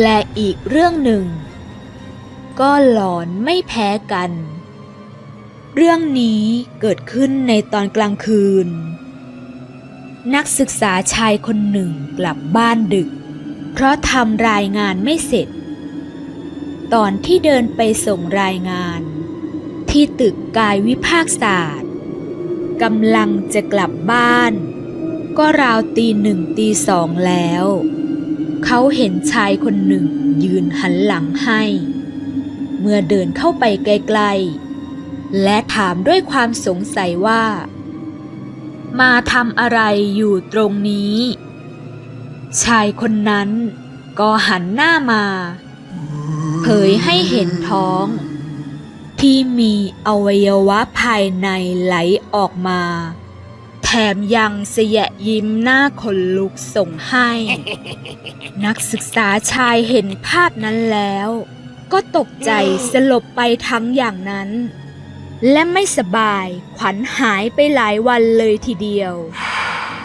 และอีกเรื่องหนึ่ง ก็หลอนไม่แพ้กัน เรื่องนี้เกิดขึ้นในตอนกลางคืน นักศึกษาชายคนหนึ่งกลับบ้านดึก เพราะทำรายงานไม่เสร็จ ตอนที่เดินไปส่งรายงาน ที่ตึกกายวิภาคศาสตร์กำลังจะกลับบ้าน ก็ราวตีหนึ่งตีสองแล้ว เขาเห็นชายคนหนึ่งยืนหันหลังให้ เมื่อเดินเข้าไปใกลๆ และถามด้วยความสงสัยว่า มาทำอะไรอยู่ตรงนี้ ชายคนนั้นก็หันหน้ามา เผยให้เห็นท้อง ที่มีอวัยวะภายในไหลออกมา แถมยังเสยะยิ้มหน้าขนลุกส่งให้ นักศึกษาชายเห็นภาพนั้นแล้ว ก็ตกใจสลบไปทั้งอย่างนั้น และไม่สบายขวัญหายไปหลายวันเลยทีเดียว